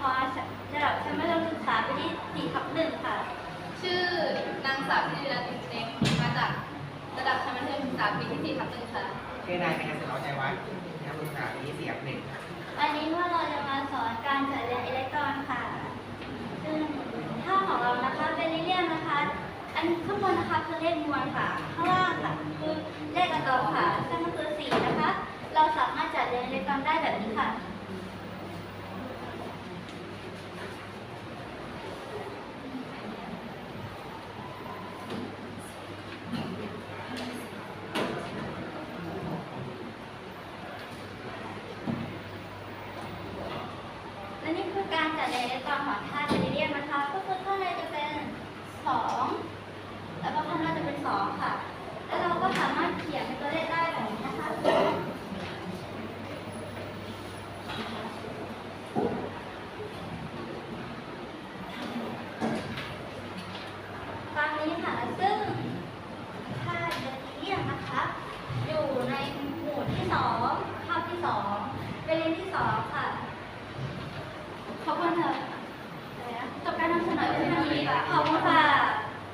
คอร์สระดับชั้นมัธยมศึกษาปีที่สี่ทับหนึ่งค่ะ ชื่อนางสาวพิริรัตน์อิเต็งมาจากระดับชั้นมัธยมศึกษาปีที่สี่ทับหนึ่งค่ะ ชื่อนายพยัญชนะใจวัฒน์นักศึกษาปีที่สี่ทับหนึ่งค่ะวันนี้พวกเราจะมาสอนการจัดเรียงอิเล็กตรอนค่ะ ซึ่งท่าของเรานะคะเป็นเรียงนะคะ อันข้างบนนะคะคือเลขมวลค่ะ ข้างล่างค่ะคือเลขอะตอมค่ะ ซึ่งก็คือสี่นะคะ เราสามารถจัดเรียงอิเล็กตรอนได้แบบนี้ค่ะ และนี่คือการจัดเรียงอิเล็กตรอนของธาตุอิเลียมนะคะก็คือข้างในจะเป็นสองแล้วก็ข้างหน้าจะเป็นสองค่ะ แล้วเราก็สามารถเขียนเป็นตัวเลขได้แบบนี้นะคะตามนี้ค่ะซึ่งธาตุอิเลียมนะคะ อยู่ในหมู่ที่สองคาบที่สองเป็นเรียนที่สองค่ะ ขอบ